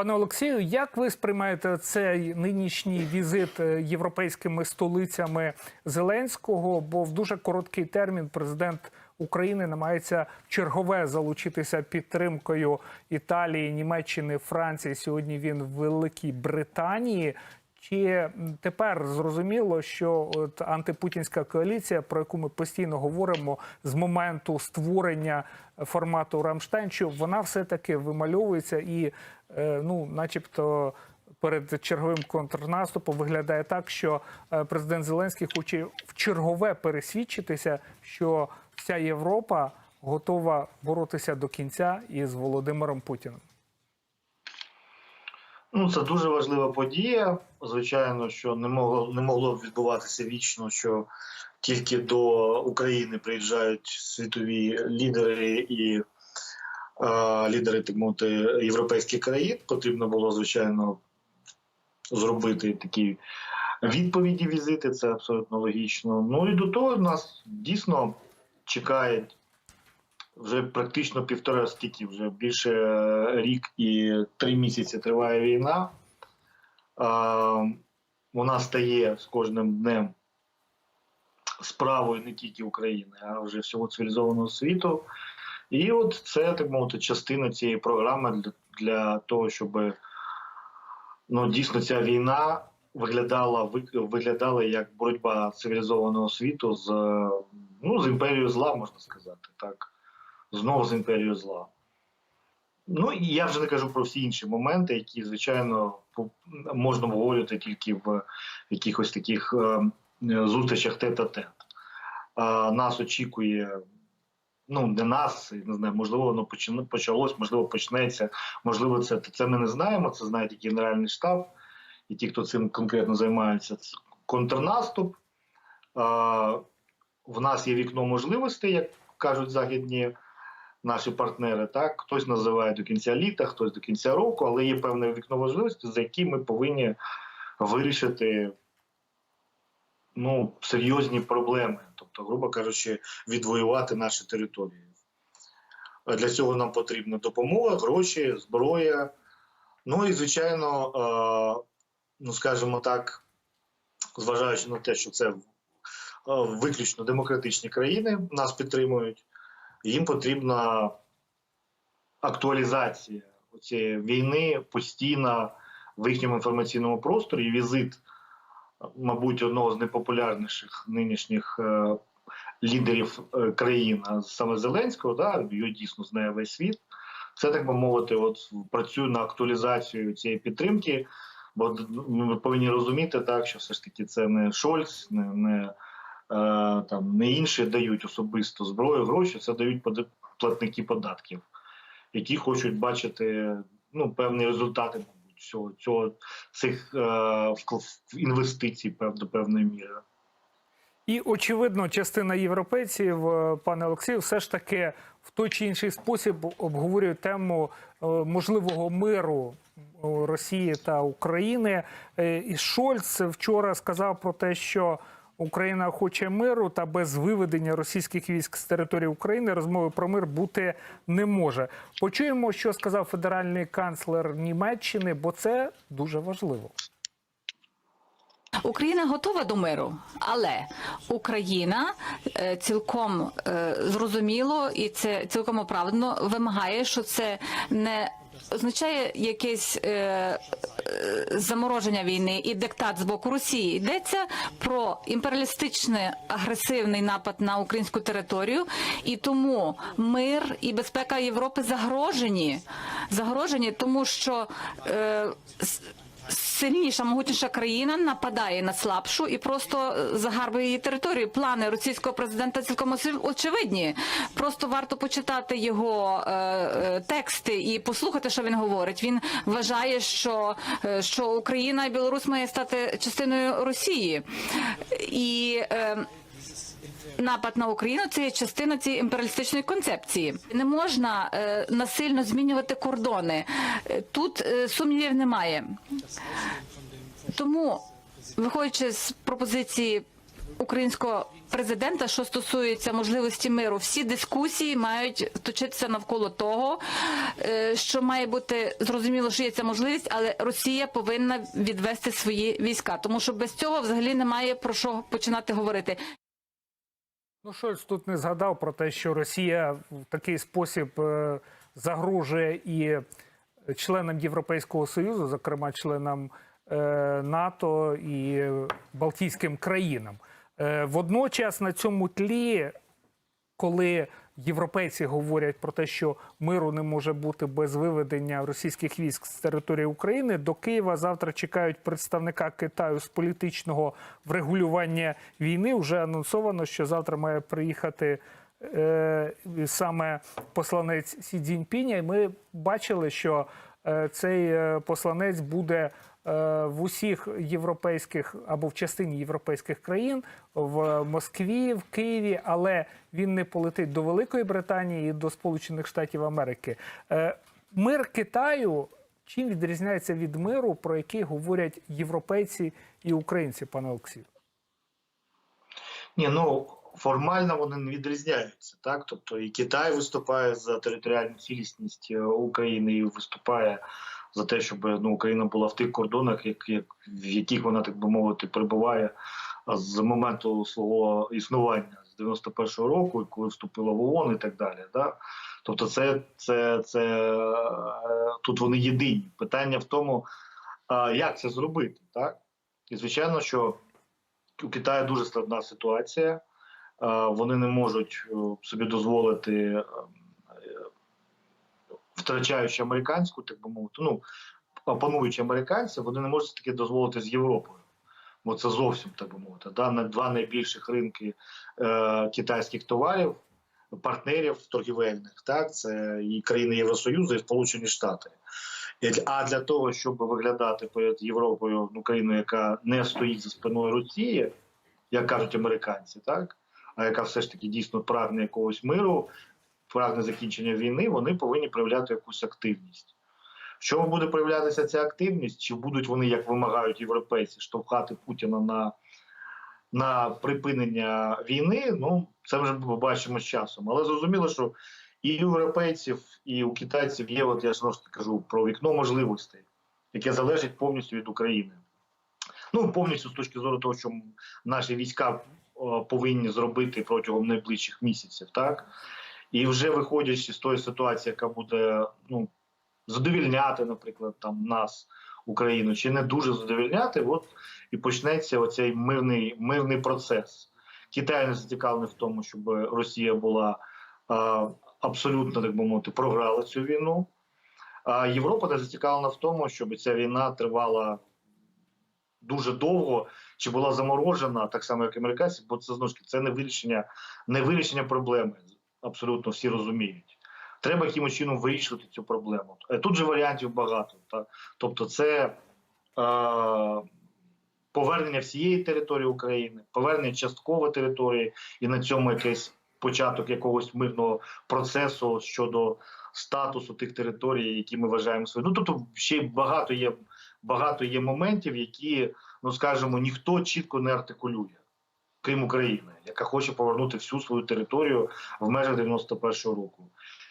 Пане Олексію, як ви сприймаєте цей нинішній візит е, європейськими столицями Зеленського? Бо в дуже короткий термін президент України намагається чергове залучитися підтримкою Італії, Німеччини, Франції. Сьогодні він в Великій Британії. Чи тепер зрозуміло, що от антипутінська коаліція, про яку ми постійно говоримо з моменту створення формату Рамштайн, що вона все таки вимальовується і, е, ну, начебто. Перед черговим контрнаступом виглядає так, що е, президент Зеленський хоче в чергове пересвідчитися, що вся Європа готова боротися до кінця із Володимиром Путіним. Ну, це дуже важлива подія. Звичайно, що не могло не могло відбуватися вічно, що тільки до України приїжджають світові лідери і е, лідери так мовити, європейських країн. Потрібно було, звичайно, зробити такі відповіді візити. Це абсолютно логічно. Ну і до того нас дійсно чекають вже практично півтора стільки, вже більше е, рік і три місяці триває війна. Вона стає з кожним днем справою не тільки України, а вже всього цивілізованого світу. І от це, так мовити, частина цієї програми для, для того, щоб ну, дійсно ця війна виглядала, виглядала як боротьба цивілізованого світу з, ну, з імперією зла, можна сказати, так знову з імперією зла. Ну і я вже не кажу про всі інші моменти, які, звичайно, можна обговорювати тільки в якихось таких е, зустрічах тет-а-тет. Нас очікує, ну, не нас, не знаю, можливо, воно почалось, можливо, почнеться, можливо, це, це ми не знаємо, це знає тільки Генеральний штаб і ті, хто цим конкретно займається. Це контрнаступ. В нас є вікно можливостей, як кажуть західні наші партнери. Так, хтось називає до кінця літа, хтось до кінця року, але є певне вікно можливості, за які ми повинні вирішити ну, серйозні проблеми, тобто, грубо кажучи, відвоювати наші території. Для цього нам потрібна допомога, гроші, зброя. Ну і звичайно, е, ну скажімо так, зважаючи на те, що це е, виключно демократичні країни нас підтримують, їм потрібна актуалізація цієї війни постійно в їхньому інформаційному просторі. Візит, мабуть, одного з найпопулярніших нинішніх е, лідерів е, країн, саме Зеленського, да, його дійсно знає весь світ. Це так би мовити, от працює на актуалізацію цієї підтримки. Бо ми повинні розуміти так, що все ж таки це не Шольц, не, не, там, не інші дають особисто зброю, гроші, це дають платники податків, які хочуть бачити ну, певні результати, мабуть, цього, цього цих е, інвестицій до певної міри. І очевидно, частина європейців, е, пане Олексію, все ж таки в той чи інший спосіб обговорює тему е, можливого миру е, Росії та України. Е, І Шольц вчора сказав про те, що Україна хоче миру, та без виведення російських військ з території України розмови про мир бути не може. Почуємо, що сказав федеральний канцлер Німеччини, бо це дуже важливо. Україна готова до миру, але Україна е, цілком е, зрозуміло і це цілком оправдано вимагає, що це не означає якесь е, замороження війни і диктат з боку Росії. Йдеться про імперіалістичний агресивний напад на українську територію, і тому мир і безпека Європи загрожені. Загрожені, тому що е, сильніша, могутніша країна нападає на слабшу і просто е, загарбує її територію. Плани російського президента цілком очевидні. Просто варто почитати його е, е, тексти і послухати, що він говорить. Він вважає, що, е, що Україна і Білорусь має стати частиною Росії. І е, Напад на Україну це є частина цієї імперіалістичної концепції. Не можна е, насильно змінювати кордони. Е, Тут е, сумнівів немає. Тому, виходячи з пропозиції українського президента, що стосується можливості миру, всі дискусії мають точитися навколо того, що має бути зрозуміло, що є ця можливість, але Росія повинна відвести свої війська, тому що без цього взагалі немає про що починати говорити. Ну, Шольц тут не згадав про те, що Росія в такий спосіб е, загрожує і членам Європейського Союзу, зокрема членам е, НАТО і Балтійським країнам. Е, Водночас на цьому тлі, коли європейці говорять про те, що миру не може бути без виведення російських військ з території України, до Києва завтра чекають представника Китаю з політичного врегулювання війни. Вже анонсовано, що завтра має приїхати е, саме посланець Сі Цзіньпіня. І ми бачили, що е, цей е, посланець буде в усіх європейських або в частині європейських країн в Москві, в Києві, але він не полетить до Великої Британії і до Сполучених Штатів Америки. Е, Мир Китаю чим відрізняється від миру, про який говорять європейці і українці, пане Олексію? Ні, ну формально вони не відрізняються, так? Тобто і Китай виступає за територіальну цілісність е, України і виступає за те, щоб ну, Україна була в тих кордонах, як, як, в яких вона, так би мовити, перебуває з моменту свого існування з 91-го року, коли вступила в ООН і так далі. Да? Тобто, це, це, це е, тут вони єдині. Питання в тому, як це зробити, так? І звичайно, що у Китаю дуже складна ситуація. Вони не можуть е, собі дозволити, е, втрачаючи американську, так би мовити, ну опануючи американців, вони не можуть таки дозволити з Європою. Бо це зовсім так би мовити. Да? Два найбільших ринки е, китайських товарів, партнерів торгівельних, так це і країни Євросоюзу, і Сполучені Штати. А для того, щоб виглядати перед Європою ну, країною, яка не стоїть за спиною Росії, як кажуть американці, так а яка все ж таки дійсно прагне якогось миру, прагне закінчення війни, вони повинні проявляти якусь активність. В чому буде проявлятися ця активність? Чи будуть вони, як вимагають європейці, штовхати Путіна на, на припинення війни? Ну це вже побачимо з часом. Але зрозуміло, що і у європейців, і у китайців є, от я ж кажу про вікно можливостей, яке залежить повністю від України. Ну, повністю з точки зору того, що наші війська повинні зробити протягом найближчих місяців, так? І вже виходячи з тої ситуації, яка буде ну, задовільняти, наприклад, там нас, Україну, чи не дуже задовільняти, от і почнеться оцей мирний, мирний процес. Китай не зацікавлений в тому, щоб Росія була а, абсолютно, так би мовити, програла цю війну. А Європа не зацікавлена в тому, щоб ця війна тривала дуже довго чи була заморожена, так само як і американці, бо це знову ж таки це не вирішення, не вирішення проблеми. Абсолютно всі розуміють. Треба якимось чином вирішувати цю проблему. Е, Тут же варіантів багато. Та? Тобто, це е, повернення всієї території України, повернення часткової території, і на цьому якийсь початок якогось мирного процесу щодо статусу тих територій, які ми вважаємо своїми. Ну тобто ще багато є багато є моментів, які, ну скажімо, ніхто чітко не артикулює, крім України, яка хоче повернути всю свою територію в межах 91-го року.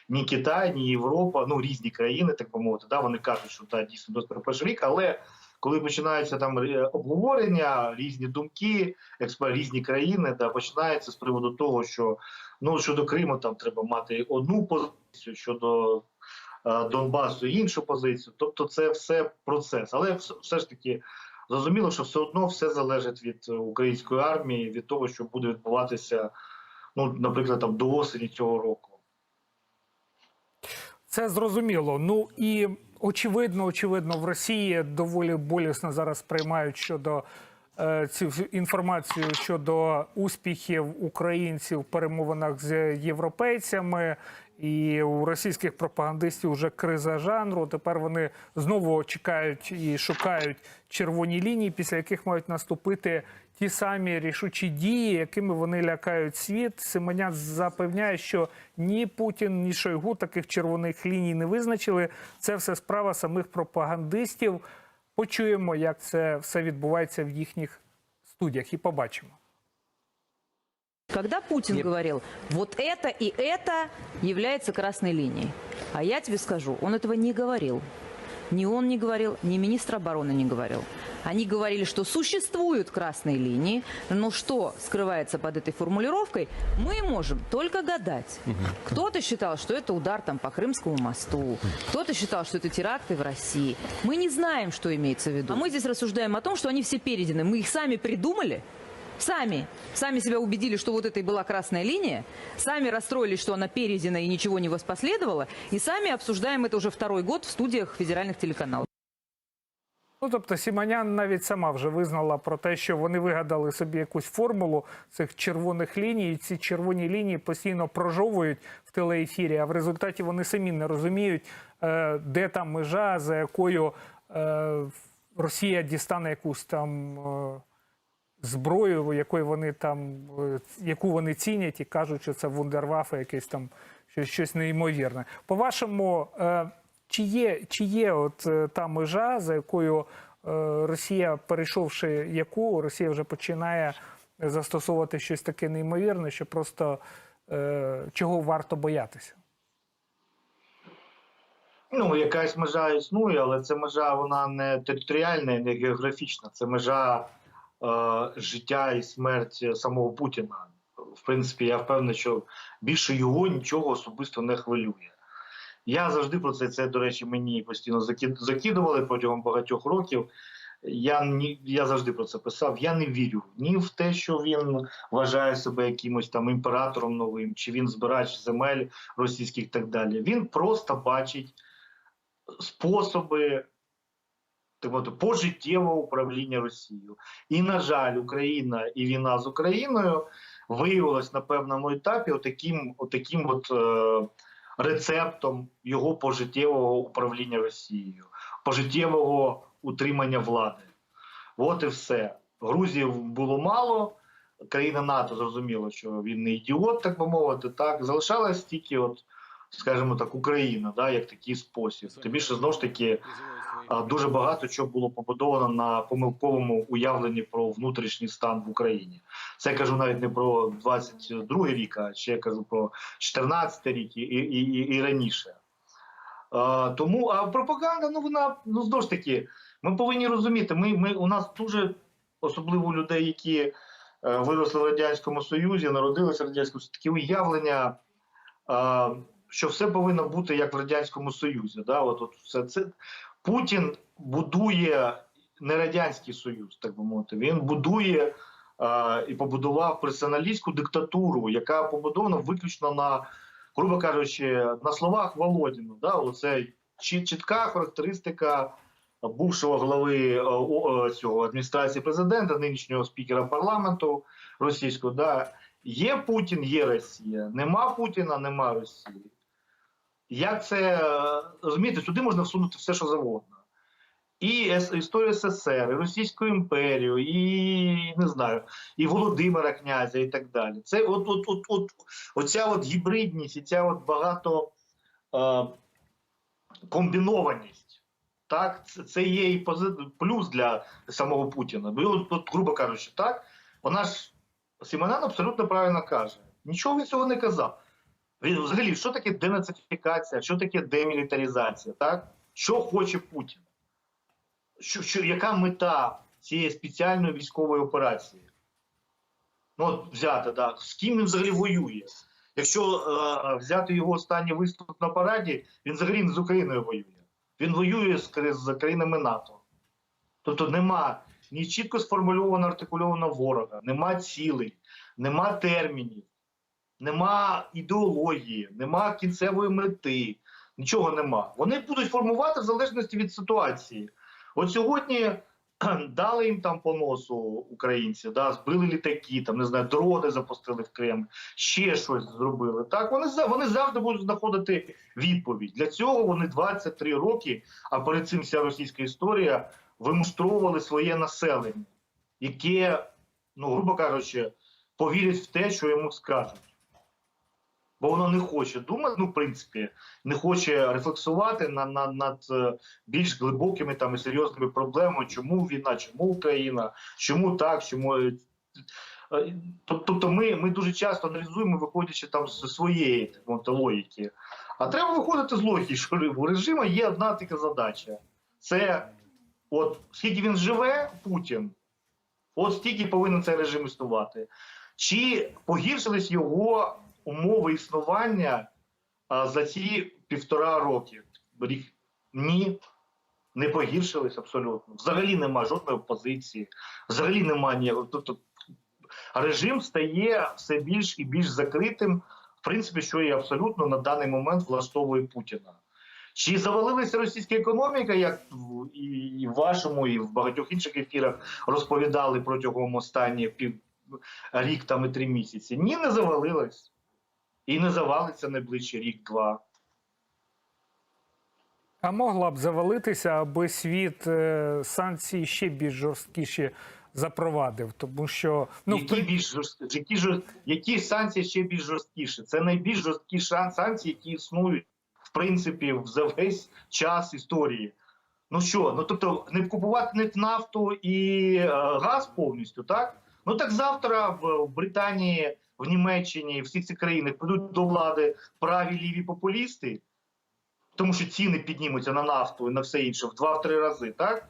Ні Китай, ні Європа, ну різні країни, так би мовити, да, вони кажуть, що так, дійсно 91 рік, але коли починаються там е, обговорення, різні думки, експер, різні країни, да, починається з приводу того, що ну щодо Криму там треба мати одну позицію, щодо е, Донбасу іншу позицію. Тобто, це все процес. Але все ж таки зрозуміло, що все одно все залежить від е, української армії, від того, що буде відбуватися, ну, наприклад, там до осені цього року. Це зрозуміло. Ну і очевидно, очевидно, в Росії доволі болісно зараз приймають щодо цю інформацію щодо успіхів українців в перемовинах з європейцями. І у російських пропагандистів вже криза жанру. Тепер вони знову чекають і шукають червоні лінії, після яких мають наступити ті самі рішучі дії, якими вони лякають світ. Семеняк запевняє, що ні Путін, ні Шойгу таких червоних ліній не визначили. Це все справа самих пропагандистів Почуємо, як це все відбувається в їхніх студіях, і побачимо. когда Путин Нет. говорил, вот это и это является красной линией. А я тебе скажу, он этого не говорил. Ни он не говорил, ни министр обороны не говорил. Они говорили, что существуют красные линии, но что скрывается под этой формулировкой, мы можем только гадать. Кто-то считал, что это удар там по Крымскому мосту, кто-то считал, что это теракты в России. Мы не знаем, что имеется в виду. А мы здесь рассуждаем о том, что они все переданы. Мы их сами придумали, Сами. Сами себя убедили, что вот это и была красная линия. Сами расстроились, что она передана и ничего не воспоследовало. И сами обсуждаем это уже второй год в студиях федеральных телеканалов. Ну, тобто Сіманян навіть сама вже визнала про те, що вони вигадали собі якусь формулу цих червоних ліній. І ці червоні лінії постійно прожовують в телеефірі, а в результаті вони самі не розуміють, е, де там межа, за якою е, Росія дістане якусь там е, зброю, якої вони там, е, яку вони цінять і кажуть, що це вундервафи, якесь там щось, щось неймовірне. По-вашому, е, чи є, чи є от е, та межа, за якою Росія, перейшовши яку, Росія вже починає застосовувати щось таке неймовірне, що просто чого варто боятися? Ну, якась межа існує, але ця межа вона не територіальна, не географічна. Це межа життя і смерть самого Путіна. В принципі, я впевнений, що більше його нічого особисто не хвилює. Я завжди про це, це, до речі, мені постійно закидували протягом багатьох років. Я я завжди про це писав. Я не вірю ні в те, що він вважає себе якимось там імператором новим, чи він збирач земель російських і так далі. Він просто бачить способи так мовити, пожиттєвого управління Росією. І, на жаль, Україна і війна з Україною виявилась на певному етапі отаким, отаким от, е, рецептом його пожиттєвого управління Росією, пожиттєвого утримання влади. От і все. Грузів було мало. Країна НАТО зрозуміло, що він не ідіот, так би мовити. Так залишалась тільки, от, скажімо так, Україна, да, як такий спосіб. Тим більше знову ж таки дуже багато чого було побудовано на помилковому уявленні про внутрішній стан в Україні. Це я кажу навіть не про 22 рік, а ще я кажу про 14 рік і, і, і, і раніше. А, тому а пропаганда, ну вона ну знову ж таки, ми повинні розуміти. Ми, ми у нас дуже особливо людей, які е, виросли в радянському союзі, народилися в радянському Союзі, такі уявлення. Е, що все повинно бути як в радянському союзі. Да? От, от все це Путін будує не радянський союз, так би мовити. Він будує е, і побудував персоналістську диктатуру, яка побудована виключно на, грубо кажучи, на словах Володіна. Да? Оце чітка характеристика бувшого глави е, о- е, цього адміністрації президента, нинішнього спікера парламенту російського. Да? Є Путін, є Росія. Нема Путіна, нема Росії. Як це е, розумієте, сюди можна всунути все, що завгодно. І історію СССР, і Російську імперію, і не знаю, і Володимира князя, і так далі. Це от, от, от, от оця от гібридність, і ця от багато е, комбінованість. Так, це, це є і плюс для самого Путіна. Бо от, от, грубо кажучи, так, вона ж Сімонан абсолютно правильно каже. Нічого він цього не казав. Він взагалі, що таке денацифікація, що таке демілітаризація, так? Що хоче Путін? Що, що, яка мета цієї спеціальної військової операції? Ну, от взяти, так, з ким він взагалі воює? Якщо е, взяти його останній виступ на параді, він взагалі не з Україною воює. Він воює з, з країнами НАТО. Тобто нема ні чітко сформульовано артикульованого ворога, нема цілей, нема термінів, нема ідеології, нема кінцевої мети, нічого нема. Вони будуть формувати в залежності від ситуації. От сьогодні дали їм там по носу українці, да, збили літаки, там не знаю, дрони запустили в Кремль, ще щось зробили. Так вони вони завжди будуть знаходити відповідь. Для цього вони 23 роки, а перед цим вся російська історія вимустровували своє населення, яке, ну грубо кажучи, повірять в те, що йому скажуть. Бо воно не хоче думати, ну, в принципі, не хоче рефлексувати над, над, над е, більш глибокими там і серйозними проблемами, чому війна, чому Україна, чому так, чому е, Е, Тобто ми, ми дуже часто аналізуємо, виходячи там з своєї логіки. А треба виходити з логіки, що у режиму є одна така задача. Це от скільки він живе, Путін, от стільки повинен цей режим існувати. Чи погіршились його умови існування а, за ці півтора роки? Рік? Ні, не погіршились абсолютно. Взагалі немає жодної опозиції, взагалі немає ніякого. Тобто режим стає все більш і більш закритим, в принципі, що і абсолютно на даний момент влаштовує Путіна. Чи завалилася російська економіка, як і в вашому, і в багатьох інших ефірах розповідали протягом останніх пів рік там і три місяці? Ні, не завалилась. І не завалиться найближчий рік-два. А могла б завалитися, аби світ е, санкції ще більш жорсткіші запровадив, тому що ну які, при- більш жорст... які, санкції ще більш жорсткіші? Це найбільш жорсткі санкції, які існують в принципі за весь час історії. Ну що, ну тобто не купувати не нафту і е, газ повністю, так? Ну так завтра в, в Британії, в Німеччині, в всіх цих країнах прийдуть до влади праві ліві популісти, тому що ціни піднімуться на нафту і на все інше в два-три рази, так?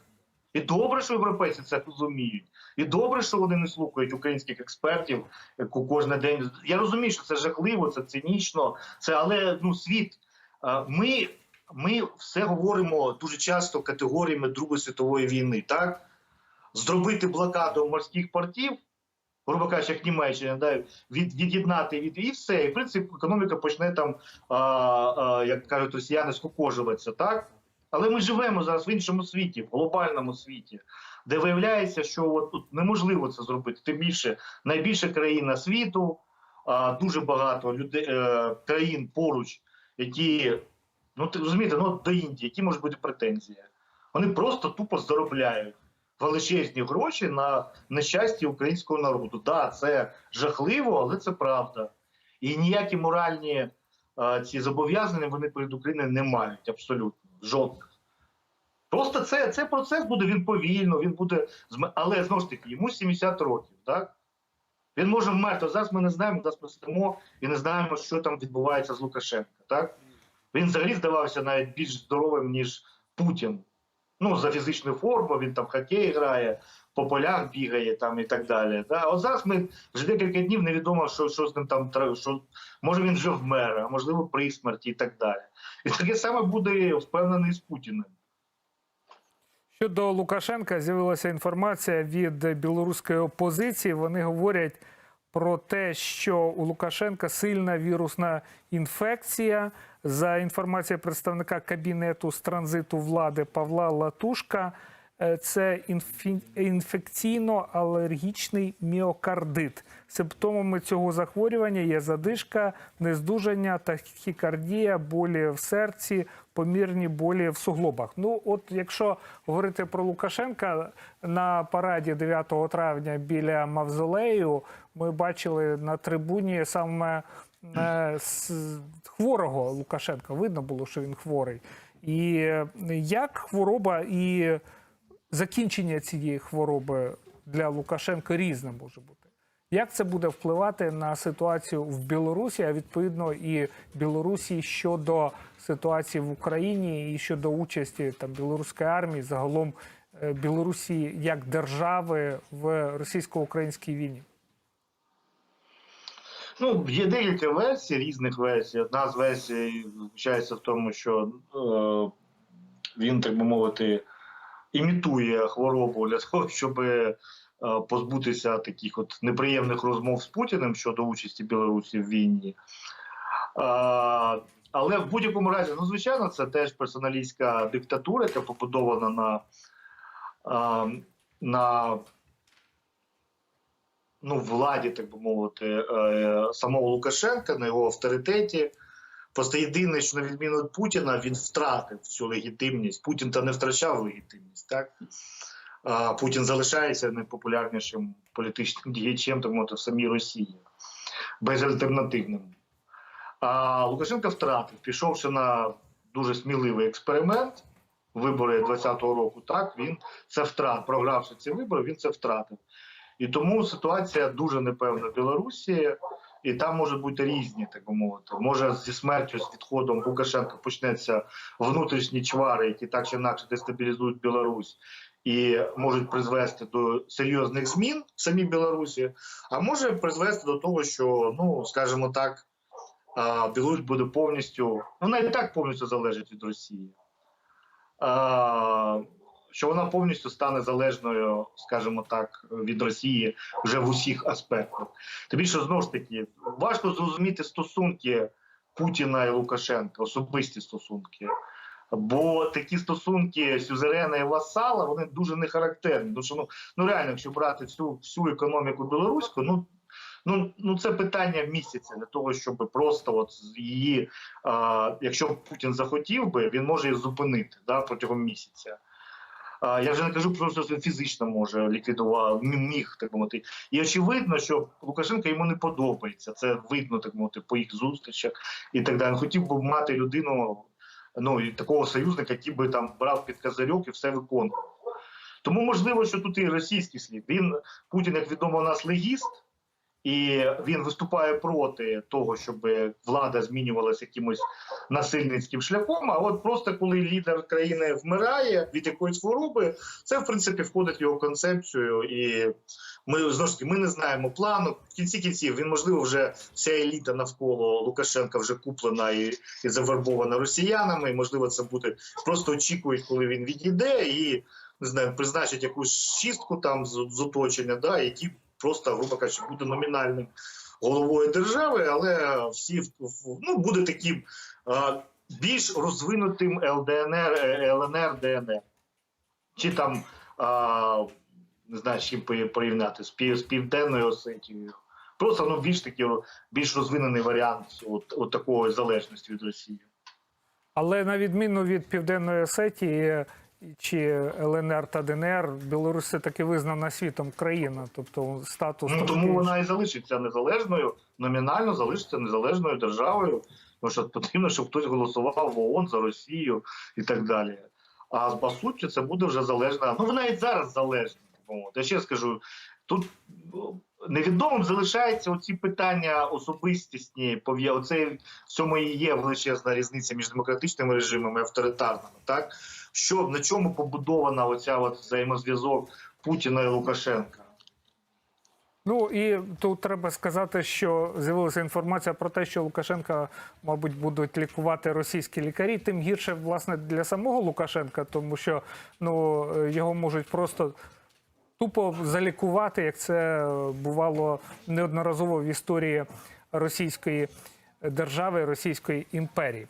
І добре, що європейці це розуміють. І добре, що вони не слухають українських експертів кожен день. Я розумію, що це жахливо, це цинічно, це але ну світ. Ми, ми все говоримо дуже часто категоріями Другої світової війни. Так зробити блокаду морських портів, грубо кажучи, як Німеччина, да, від, від'єднати від і все. І в принципі економіка почне там, а, а, як кажуть росіяни, скукожуватися, так. Але ми живемо зараз в іншому світі, в глобальному світі, де виявляється, що от тут неможливо це зробити. Тим більше найбільша країна світу, а, дуже багато людей, е, країн поруч, які ну ти розумієте, ну до Індії, які можуть бути претензії. Вони просто тупо заробляють величезні гроші на нещасті українського народу. Так, да, це жахливо, але це правда. І ніякі моральні а, ці зобов'язання вони перед Україною не мають абсолютно жодних. Просто це, це процес буде він повільно, він буде але знову ж таки йому 70 років, так? Він може вмерти. Зараз ми не знаємо, зараз ми сидимо і не знаємо, що там відбувається з Лукашенка. Так? Він взагалі здавався навіть більш здоровим, ніж Путін. Ну, за фізичною формою, він там хокей грає, по полях бігає там і так далі. Да? От зараз ми вже декілька днів невідомо, що, що з ним там що може він вже вмер, а можливо при смерті і так далі. І таке саме буде впевнений з Путіним. Щодо Лукашенка з'явилася інформація від білоруської опозиції. Вони говорять про те, що у Лукашенка сильна вірусна інфекція. За інформацією представника кабінету з транзиту влади Павла Латушка, е, це інфекційно-алергічний міокардит. Симптомами цього захворювання є задишка, нездужання, тахікардія, болі в серці, помірні болі в суглобах. Ну, от якщо говорити про Лукашенка на параді 9 травня біля мавзолею, ми бачили на трибуні саме хворого Лукашенка. Видно було, що він хворий. І е, як хвороба і закінчення цієї хвороби для Лукашенка різне може бути. Як це буде впливати на ситуацію в Білорусі, а відповідно і Білорусі щодо ситуації в Україні і щодо участі там білоруської армії, загалом е, Білорусі як держави в російсько-українській війні? Ну, є декілька версій, різних версій. Одна з версій заключається в тому, що е, він, так би мовити, імітує хворобу для того, щоб е, позбутися таких от неприємних розмов з Путіним щодо участі Білорусі в війні. Е, але в будь-якому разі, ну, звичайно, це теж персоналістська диктатура, яка побудована на, е, на ну, владі, так би мовити, е, самого Лукашенка, на його авторитеті. Просто єдине, що на відміну від Путіна, він втратив цю легітимність. Путін та не втрачав легітимність, так? Путін залишається найпопулярнішим політичним діячем, мовити, в самій Росії, безальтернативним. А Лукашенко втратив, пішовши на дуже сміливий експеримент, вибори 2020 року, так, він це втратив, програвши ці вибори, він це втратив. І тому ситуація дуже непевна в Білорусі, і там можуть бути різні, так би мовити. Може зі смертю, з відходом Лукашенка почнеться внутрішні чвари, які так чи інакше дестабілізують Білорусь. І можуть призвести до серйозних змін в самій Білорусі, а може призвести до того, що, ну скажімо так, Білорусь буде повністю, вона і так повністю залежить від Росії. Що вона повністю стане залежною, скажімо так, від Росії вже в усіх аспектах. Тим більше знову ж таки важко зрозуміти стосунки Путіна і Лукашенка, особисті стосунки. Бо такі стосунки сюзерена і васала вони дуже не характерні. Тому що ну, ну реально, якщо брати всю всю економіку білоруську, ну ну, ну це питання місяця для того, щоб просто от її, а, якщо Путін захотів би, він може її зупинити да, протягом місяця. Я вже не кажу про те, що він фізично може ліквідувати, міг так мовити. І очевидно, що Лукашенко йому не подобається. Це видно так мовити по їх зустрічах і так далі. Хотів би мати людину, ну такого союзника, який би там брав під козирьок і все виконував. Тому можливо, що тут і російський слід. Він Путін, як відомо, у нас легіст. І він виступає проти того, щоб влада змінювалася якимось насильницьким шляхом. А от просто коли лідер країни вмирає від якоїсь хвороби, це в принципі входить в його концепцію. І ми знову ж таки ми не знаємо плану. В кінці кінців він можливо вже вся еліта навколо Лукашенка вже куплена і, і завербована росіянами. І, можливо, це буде просто очікують, коли він відійде, і не знаю, призначить якусь шістку там з, з оточення, да, які просто, грубо кажучи, буде номінальним головою держави, але всі ну, буде таким більш розвинутим ЛДНР, е, ЛНР, ДНР. Чи там не знаю, з чим порівняти з південною Осетією. Просто ну, більш такий більш розвинений варіант от, от такої залежності від Росії. Але на відміну від Південної Осетії чи ЛНР та ДНР, Білорусь все таки визнана світом країна, тобто статус Ну, тому вона і залишиться незалежною, номінально залишиться незалежною державою. Тому що потрібно, щоб хтось голосував в ООН за Росію і так далі. А по суті, це буде вже залежна. Ну вона і зараз залежна. мовити. Я ще скажу, тут невідомим залишаються оці питання особистісні. Оце в цьому і є величезна різниця між демократичними режимами і авторитарними. Так що на чому побудована оця от взаємозв'язок Путіна і Лукашенка? Ну і тут треба сказати, що з'явилася інформація про те, що Лукашенка, мабуть, будуть лікувати російські лікарі. Тим гірше, власне, для самого Лукашенка, тому що ну його можуть просто тупо залікувати, як це бувало неодноразово в історії Російської держави, Російської імперії.